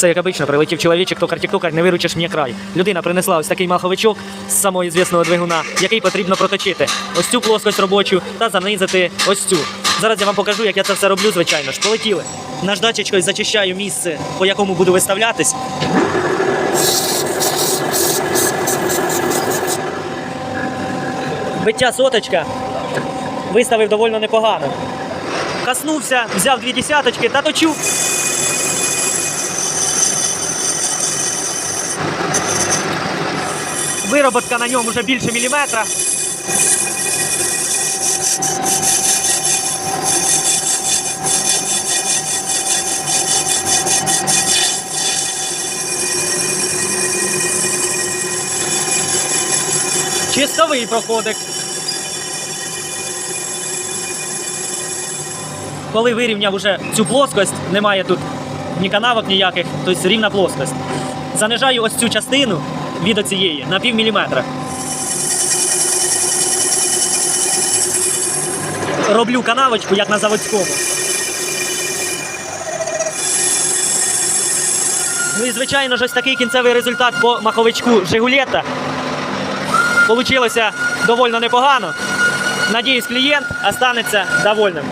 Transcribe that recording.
Все як обично, прилетів чоловічок, токар тіктокар, не виручиш мені край. Людина принесла ось такий маховичок з самого звісного двигуна, який потрібно проточити. Ось цю плоскость робочу та занизити ось цю. Зараз я вам покажу, як я це все роблю, звичайно ж. Полетіли. Наждачечкою зачищаю місце, по якому буду виставлятись. Биття соточка виставив доволі непогано. Коснувся, взяв дві десяточки та точу. Вироботка на ньому вже більше міліметра. Чистовий проходик. Коли вирівняв уже цю плоскость, немає тут ні канавок ніяких, тобто рівна плоскость. Занижаю ось цю частину від оцієї на пів міліметра. Роблю канавочку, як на заводському. Ну і звичайно ж ось такий кінцевий результат по маховичку Жигулета. Получилося доволі непогано. Надіюсь, клієнт останеться довольним.